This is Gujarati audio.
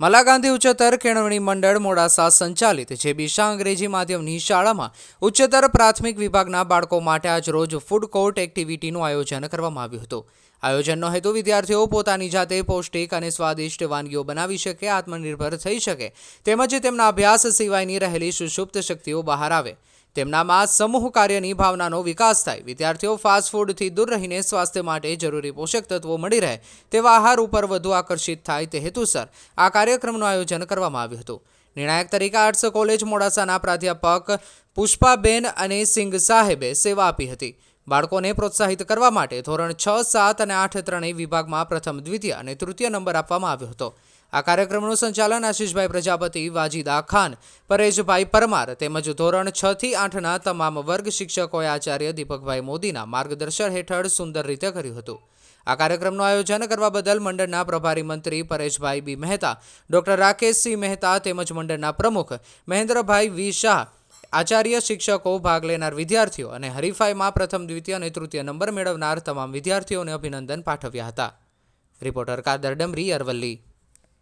મહાત્મા ગાંધી ઉચ્ચતર કેળવણી મંડળ મોડાસા સંચાલિત, જે બિશા અંગ્રેજી માધ્યમની શાળામાં ઉચ્ચતર પ્રાથમિક વિભાગના બાળકો માટે આજ રોજ ફૂડ કોર્ટ એક્ટિવિટીનું આયોજન કરવામાં આવ્યું હતું. આયોજનનો હેતુ વિદ્યાર્થીઓ પોતાની જાતે પૌષ્ટિક અને સ્વાદિષ્ટ વાનગીઓ બનાવી શકે, આત્મનિર્ભર થઈ શકે, તેમજ તેમના અભ્યાસ સિવાયની રહેલી સુષુપ્ત શક્તિઓ બહાર આવે. તેમનામાં સમૂહ કાર્યની ભાવનાનો વિકાસ થાય. વિદ્યાર્થીઓ ફાસ્ટ ફૂડથી દૂર રહીને સ્વાસ્થ્ય માટે જરૂરી પોષક તત્વો મળી રહે તેવા આહાર ઉપર વધુ આકર્ષિત થાય તે હેતુસર આ કાર્યક્રમનું આયોજન કરવામાં આવ્યું હતું. નિર્ણાયક તરીકે આર્ટ્સ કોલેજ મોડાસાના પ્રાધ્યાપક પુષ્પાબેન અને સિંઘ સાહેબે સેવા આપી હતી. બાળકોને પ્રોત્સાહિત કરવા માટે ધોરણ છ, સાત અને આઠ ત્રણેય વિભાગમાં પ્રથમ, દ્વિતીય અને તૃતીય નંબર આપવામાં આવ્યો હતો. આ કાર્યક્રમનું સંચાલન આશીષભાઈ પ્રજાપતિ, વાજીદા ખાન, પરેશભાઈ પરમાર તેમજ ધોરણ છ થી આઠના તમામ વર્ગ શિક્ષકોએ આચાર્ય દીપકભાઈ મોદીના માર્ગદર્શન હેઠળ સુંદર રીતે કર્યું હતું. આ કાર્યક્રમનું આયોજન કરવા બદલ મંડળના પ્રભારી મંત્રી પરેશભાઈ બી મહેતા, ડોક્ટર રાકેશસિંહ મહેતા તેમજ મંડળના પ્રમુખ મહેન્દ્રભાઈ વી શાહ આચાર્ય શિક્ષકો ભાગ લેનાર વિદ્યાર્થીઓ અને હરીફાઈમાં પ્રથમ, દ્વિતીય અને તૃતીય નંબર મેળવનાર તમામ વિદ્યાર્થીઓને અભિનંદન પાઠવ્યા હતા. રિપોર્ટર કાદર ડમરી, અરવલ્લી.